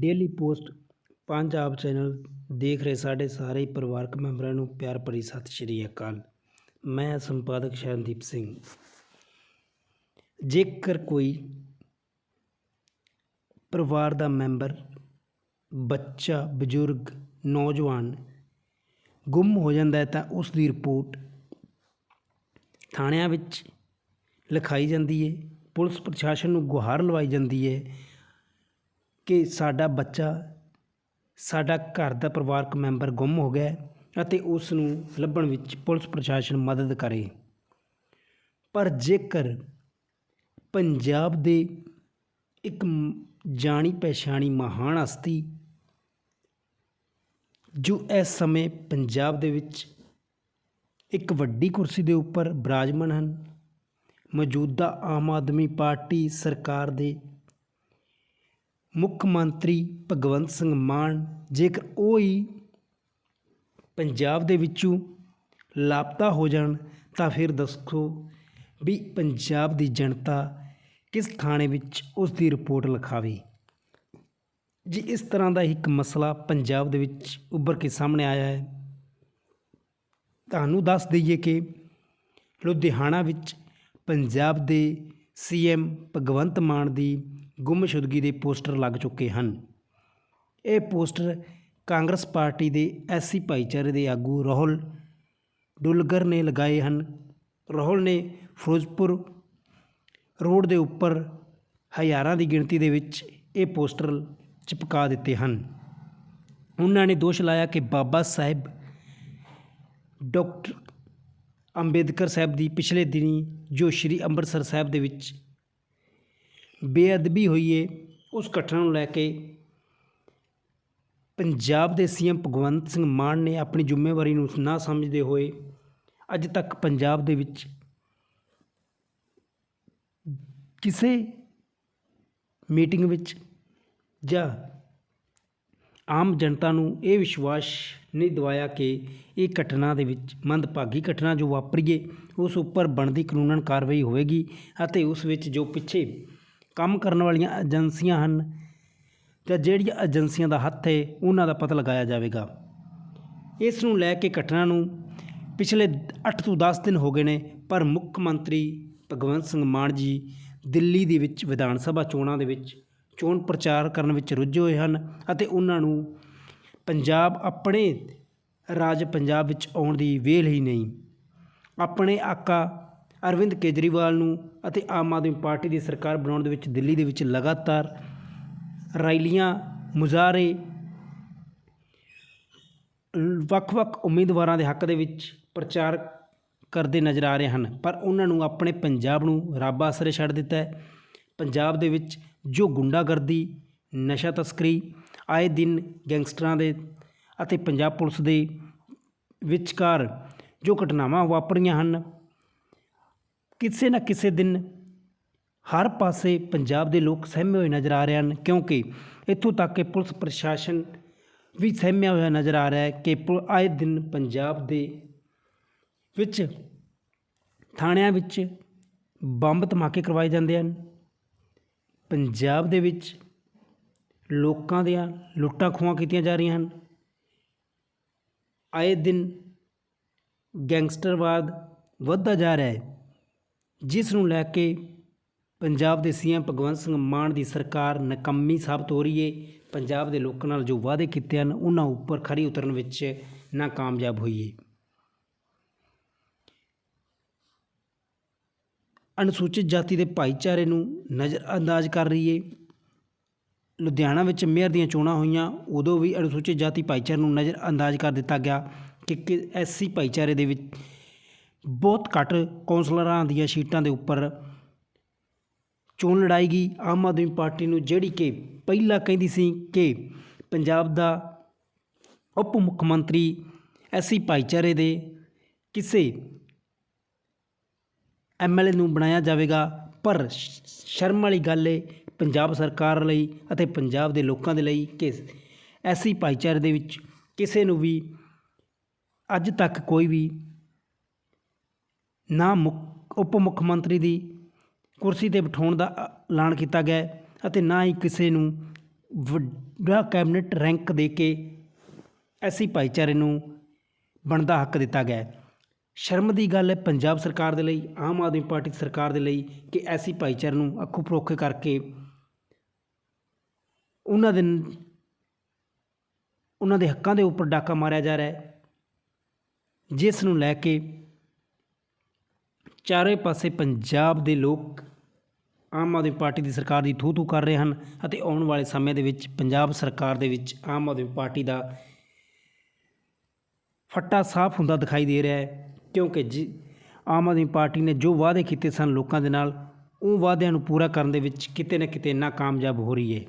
Daily post Punjab channel ਦੇਖ ਰਹੇ ਸਾਡੇ ਸਾਰੇ ਪਰਿਵਾਰਕ ਮੈਂਬਰਾਂ ਨੂੰ ਪਿਆਰ ਭਰੀ ਸਤਿ ਸ਼੍ਰੀ ਅਕਾਲ। ਮੈਂ ਸੰਪਾਦਕ ਸ਼ਰਨਦੀਪ ਸਿੰਘ। ਜੇਕਰ ਕੋਈ ਪਰਿਵਾਰ ਦਾ ਮੈਂਬਰ, ਬੱਚਾ, ਬਜ਼ੁਰਗ, ਨੌਜਵਾਨ ਗੁੰਮ ਹੋ ਜਾਂਦਾ ਹੈ ਤਾਂ ਉਸ ਦੀ ਰਿਪੋਰਟ ਥਾਣਿਆਂ ਵਿੱਚ ਲਿਖਾਈ ਜਾਂਦੀ ਹੈ, ਪੁਲਿਸ ਪ੍ਰਸ਼ਾਸਨ ਨੂੰ ਗੁਹਾਰ ਲਵਾਈ ਜਾਂਦੀ ਹੈ ਕਿ ਸਾਡਾ ਬੱਚਾ, ਸਾਡਾ ਘਰ ਦਾ ਪਰਿਵਾਰਕ ਮੈਂਬਰ ਗੁੰਮ ਹੋ ਗਿਆ ਅਤੇ ਉਸ ਨੂੰ ਲੱਭਣ ਵਿੱਚ ਪੁਲਿਸ ਪ੍ਰਸ਼ਾਸਨ ਮਦਦ ਕਰੇ। ਪਰ ਜੇਕਰ ਪੰਜਾਬ ਦੇ ਇੱਕ ਜਾਣੀ ਪਛਾਣੀ ਮਹਾਨ ਹਸਤੀ ਜੋ ਇਸ ਸਮੇਂ ਪੰਜਾਬ ਦੇ ਵਿੱਚ ਇੱਕ ਵੱਡੀ ਕੁਰਸੀ ਦੇ ਉੱਪਰ ਬਿਰਾਜਮਾਨ ਹਨ, ਮੌਜੂਦਾ ਆਮ ਆਦਮੀ ਪਾਰਟੀ ਸਰਕਾਰ ਦੇ ਮੁੱਖ ਮੰਤਰੀ ਭਗਵੰਤ ਸਿੰਘ ਮਾਨ, ਜੇਕਰ ਉਹ ਹੀ ਪੰਜਾਬ ਦੇ ਵਿੱਚੋਂ ਲਾਪਤਾ ਹੋ ਜਾਣ, ਤਾਂ ਫਿਰ ਦੱਸੋ ਵੀ ਪੰਜਾਬ ਦੀ ਜਨਤਾ ਕਿਸ ਥਾਣੇ ਵਿੱਚ ਉਸ ਦੀ ਰਿਪੋਰਟ ਲਿਖਾਵੇ? ਜੀ, ਇਸ ਤਰ੍ਹਾਂ ਦਾ ਇੱਕ ਮਸਲਾ ਪੰਜਾਬ ਦੇ ਵਿੱਚ ਉੱਭਰ ਕੇ ਸਾਹਮਣੇ ਆਇਆ ਹੈ। ਤੁਹਾਨੂੰ ਦੱਸ ਦਈਏ ਕਿ ਲੁਧਿਆਣਾ ਵਿੱਚ ਪੰਜਾਬ ਦੇ ਸੀਐਮ ਭਗਵੰਤ ਮਾਨ ਦੀ ਗੁੰਮਸ਼ੁਦਗੀ ਦੇ ਪੋਸਟਰ ਲੱਗ ਚੁੱਕੇ ਹਨ। ਇਹ ਪੋਸਟਰ ਕਾਂਗਰਸ ਪਾਰਟੀ ਦੇ ਐਸਸੀ ਭਾਈਚਾਰੇ ਦੇ ਆਗੂ ਰਾਹੁਲ ਡੁਲਗਰ ਨੇ ਲਗਾਏ ਹਨ। ਰਾਹੁਲ ਨੇ ਫਿਰੋਜ਼ਪੁਰ ਰੋਡ ਦੇ ਉੱਪਰ ਹਜ਼ਾਰਾਂ ਦੀ ਗਿਣਤੀ ਦੇ ਵਿੱਚ ਇਹ ਪੋਸਟਰ ਚਿਪਕਾ ਦਿੱਤੇ ਹਨ। ਉਹਨਾਂ ਨੇ ਦੋਸ਼ ਲਾਇਆ ਕਿ ਬਾਬਾ ਸਾਹਿਬ ਡਾਕਟਰ ਅੰਬੇਦਕਰ ਸਾਹਿਬ ਦੀ ਪਿਛਲੇ ਦਿਨੀ ਜੋ ਸ਼੍ਰੀ ਅੰਮ੍ਰਿਤਸਰ ਸਾਹਿਬ ਦੇ ਵਿੱਚ ਬੇਅਦਬੀ ਹੋਈ ਏ, ਉਸ ਘਟਨਾ ਨੂੰ ਲੈ ਕੇ ਪੰਜਾਬ ਦੇ ਸੀਐਮ ਭਗਵੰਤ ਸਿੰਘ ਮਾਨ ਨੇ ਆਪਣੀ ਜ਼ਿੰਮੇਵਾਰੀ ਨੂੰ ਨਾ ਸਮਝਦੇ ਹੋਏ ਅੱਜ ਤੱਕ ਪੰਜਾਬ ਦੇ ਵਿੱਚ ਕਿਸੇ ਮੀਟਿੰਗ ਵਿੱਚ ਜਾਂ ਆਮ ਜਨਤਾ ਨੂੰ ਇਹ ਵਿਸ਼ਵਾਸ ਨਹੀਂ ਦਿਵਾਇਆ ਕਿ ਇਹ ਘਟਨਾ ਦੇ ਵਿੱਚ ਮੰਦਭਾਗੀ ਘਟਨਾ ਜੋ ਵਾਪਰੀਏ, ਉਸ ਉੱਪਰ ਬਣਦੀ ਕਾਨੂੰਨ ਕਾਰਵਾਈ ਹੋਵੇਗੀ ਅਤੇ ਉਸ ਵਿੱਚ ਜੋ ਪਿੱਛੇ ਕੰਮ ਕਰਨ ਵਾਲੀਆਂ ਏਜੰਸੀਆਂ ਹਨ ਜਾਂ ਜਿਹੜੀਆਂ ਏਜੰਸੀਆਂ ਦਾ ਹੱਥ ਹੈ, ਉਹਨਾਂ ਦਾ ਪਤਾ ਲਗਾਇਆ ਜਾਵੇਗਾ। ਇਸ ਨੂੰ ਲੈ ਕੇ ਘਟਨਾ ਨੂੰ ਪਿਛਲੇ 8 ਤੋਂ 10 ਦਿਨ ਹੋ ਗਏ ਨੇ, ਪਰ ਮੁੱਖ ਮੰਤਰੀ ਭਗਵੰਤ ਸਿੰਘ ਮਾਨ ਜੀ ਦਿੱਲੀ ਦੇ ਵਿੱਚ ਵਿਧਾਨ ਸਭਾ ਚੋਣਾਂ ਦੇ ਵਿੱਚ ਚੋਣ ਪ੍ਰਚਾਰ ਕਰਨ ਵਿੱਚ ਰੁੱਝੇ ਹੋਏ ਹਨ ਅਤੇ ਉਹਨਾਂ ਨੂੰ ਪੰਜਾਬ ਆਪਣੇ ਰਾਜ ਪੰਜਾਬ ਵਿੱਚ ਆਉਣ ਦੀ ਵੇਲ ਹੀ ਨਹੀਂ। ਆਪਣੇ ਆਕਾ ਅਰਵਿੰਦ ਕੇਜਰੀਵਾਲ ਨੂੰ ਅਤੇ ਆਮ ਆਦਮੀ ਪਾਰਟੀ ਦੀ ਸਰਕਾਰ ਬਣਾਉਣ ਦੇ ਵਿੱਚ ਦਿੱਲੀ ਦੇ ਵਿੱਚ ਲਗਾਤਾਰ ਰੈਲੀਆਂ ਮੁਜ਼ਾਹਰੇ ਵੱਖ-ਵੱਖ ਉਮੀਦਵਾਰਾਂ ਦੇ ਹੱਕ ਦੇ ਵਿੱਚ ਪ੍ਰਚਾਰ ਕਰਦੇ ਨਜ਼ਰ ਆ ਰਹੇ ਹਨ। ਪਰ ਉਹਨਾਂ ਨੂੰ ਆਪਣੇ ਪੰਜਾਬ ਨੂੰ ਰੱਬ ਆਸਰੇ ਛੱਡ ਦਿੱਤਾ ਹੈ। ਪੰਜਾਬ ਦੇ ਵਿੱਚ ਜੋ ਗੁੰਡਾਗਰਦੀ, ਨਸ਼ਾ ਤਸਕਰੀ, ਆਏ ਦਿਨ ਗੈਂਗਸਟਰਾਂ ਦੇ ਅਤੇ ਪੰਜਾਬ ਪੁਲਿਸ ਦੇ ਵਿਚਕਾਰ ਜੋ ਘਟਨਾਵਾਂ ਵਾਪਰੀਆਂ ਹਨ, ਕਿਸੇ ਨਾ ਕਿਸੇ ਦਿਨ ਹਰ ਪਾਸੇ ਪੰਜਾਬ ਦੇ ਲੋਕ ਸਹਿਮੇ ਹੋਏ ਨਜ਼ਰ ਆ ਰਹੇ ਹਨ, ਕਿਉਂਕਿ ਇੱਥੋਂ ਤੱਕ ਕਿ ਪੁਲਿਸ ਪ੍ਰਸ਼ਾਸਨ ਵੀ ਸਹਿਮਿਆ ਹੋਇਆ ਨਜ਼ਰ ਆ ਰਿਹਾ ਹੈ ਕਿ ਪੁ- ਆਏ ਦਿਨ ਪੰਜਾਬ ਦੇ ਵਿੱਚ ਥਾਣਿਆਂ ਵਿੱਚ ਬੰਬ ਧਮਾਕੇ ਕਰਵਾਏ ਜਾਂਦੇ ਹਨ। ਪੰਜਾਬ ਦੇ ਵਿੱਚ ਲੋਕਾਂ ਦੀਆਂ ਲੁੱਟਾਂ ਖੋਹਾਂ ਕੀਤੀਆਂ ਜਾ ਰਹੀਆਂ ਹਨ। ਆਏ ਦਿਨ ਗੈਂਗਸਟਰਵਾਦ ਵੱਧਦਾ ਜਾ ਰਿਹਾ ਹੈ, ਜਿਸ ਨੂੰ ਲੈ ਕੇ ਪੰਜਾਬ ਦੇ ਸੀਐਮ ਭਗਵੰਤ ਸਿੰਘ ਮਾਨ ਦੀ ਸਰਕਾਰ ਨਕੰਮੀ ਸਾਬਤ ਹੋ ਰਹੀ ਏ ਪੰਜਾਬ ਦੇ ਲੋਕਾਂ ਨਾਲ ਜੋ ਵਾਅਦੇ ਕੀਤੇ ਹਨ, ਉਹਨਾਂ ਉੱਪਰ ਖਰੀ ਉਤਰਨ ਵਿੱਚ ਨਾਕਾਮਯਾਬ ਹੋਈ ਏ ਅਨੁਸੂਚਿਤ ਜਾਤੀ ਦੇ ਭਾਈਚਾਰੇ ਨੂੰ ਨਜ਼ਰਅੰਦਾਜ਼ ਕਰ ਰਹੀ ਏ। ਲੁਧਿਆਣਾ ਵਿੱਚ ਮੇਅਰ ਦੀਆਂ ਚੋਣਾਂ ਹੋਈਆਂ, ਉਦੋਂ ਵੀ ਅਨੁਸੂਚਿਤ ਜਾਤੀ ਭਾਈਚਾਰੇ ਨੂੰ ਨਜ਼ਰਅੰਦਾਜ਼ ਕਰ ਦਿੱਤਾ ਗਿਆ ਕਿ ਕਿ ਐਸਸੀ ਭਾਈਚਾਰੇ ਦੇ ਵਿੱਚ ਬਹੁਤ ਘੱਟ ਕੌਂਸਲਰਾਂ ਦੀਆਂ ਸੀਟਾਂ ਦੇ ਉੱਪਰ ਚੋਣ ਲੜਾਈ ਗਈ। ਆਮ ਆਦਮੀ ਪਾਰਟੀ ਨੂੰ ਜਿਹੜੀ ਕਿ ਪਹਿਲਾਂ ਕਹਿੰਦੀ ਸੀ ਕਿ ਪੰਜਾਬ ਦਾ ਉਪ ਮੁੱਖ ਮੰਤਰੀ ਐਸੀ ਭਾਈਚਾਰੇ ਦੇ ਕਿਸੇ ਐਮਐਲਏ ਨੂੰ ਬਣਾਇਆ ਜਾਵੇਗਾ। ਪਰ ਸ਼ਰਮ ਵਾਲੀ ਗੱਲ ਹੈ ਪੰਜਾਬ ਸਰਕਾਰ ਲਈ ਅਤੇ ਪੰਜਾਬ ਦੇ ਲੋਕਾਂ ਦੇ ਲਈ ਕਿ ਐਸੀ ਭਾਈਚਾਰੇ ਦੇ ਵਿੱਚ ਕਿਸੇ ਨੂੰ ਵੀ ਅੱਜ ਤੱਕ ਕੋਈ ਵੀ ਨਾ ਮੁੱਖ, ਉਪ ਮੁੱਖ ਮੰਤਰੀ ਦੀ ਕੁਰਸੀ ਤੇ ਬਿਠਾਉਣ ਦਾ ਐਲਾਨ ਕੀਤਾ ਗਿਆ ਅਤੇ ਨਾ ਹੀ ਕਿਸੇ ਨੂੰ ਵੱਡਾ ਕੈਬਨਿਟ ਰੈਂਕ ਦੇ ਕੇ ਐਸੀ ਭਾਈਚਾਰੇ ਨੂੰ ਬਣਦਾ ਹੱਕ ਦਿੱਤਾ ਗਿਆ ਸ਼ਰਮ ਦੀ ਗੱਲ ਹੈ ਪੰਜਾਬ ਸਰਕਾਰ ਦੇ ਲਈ, ਆਮ ਆਦਮੀ ਪਾਰਟੀ ਸਰਕਾਰ ਦੇ ਲਈ ਕਿ ਐਸੀ ਭਾਈਚਾਰੇ ਨੂੰ ਅੱਖੋਂ ਪਰੋਖੇ ਕਰਕੇ ਉਹਨਾਂ ਦੇ ਉਹਨਾਂ ਦੇ ਹੱਕਾਂ ਦੇ ਉੱਪਰ ਡਾਕਾ ਮਾਰਿਆ ਜਾ ਰਿਹਾ ਹੈ। ਜਿਸ ਨੂੰ ਲੈ ਕੇ ਚਾਰੇ ਪਾਸੇ ਪੰਜਾਬ ਦੇ ਲੋਕ ਆਮ ਆਦਮੀ ਪਾਰਟੀ ਦੀ ਸਰਕਾਰ ਦੀ ਥੂ ਥੂ ਕਰ ਰਹੇ ਹਨ ਅਤੇ ਆਉਣ ਵਾਲੇ ਸਮੇਂ ਦੇ ਵਿੱਚ ਪੰਜਾਬ ਸਰਕਾਰ ਦੇ ਵਿੱਚ ਆਮ ਆਦਮੀ ਪਾਰਟੀ ਦਾ ਫੱਟਾ ਸਾਫ਼ ਹੁੰਦਾ ਦਿਖਾਈ ਦੇ ਰਿਹਾ ਹੈ। ਕਿਉਂਕਿ ਜੀ ਆਮ ਆਦਮੀ ਪਾਰਟੀ ਨੇ ਜੋ ਵਾਅਦੇ ਕੀਤੇ ਸਨ ਲੋਕਾਂ ਦੇ ਨਾਲ, ਉਹ ਵਾਅਦਿਆਂ ਨੂੰ ਪੂਰਾ ਕਰਨ ਦੇ ਵਿੱਚ ਕਿਤੇ ਨਾ ਕਿਤੇ ਨਾਕਾਮਯਾਬ ਹੋ ਰਹੀ ਹੈ।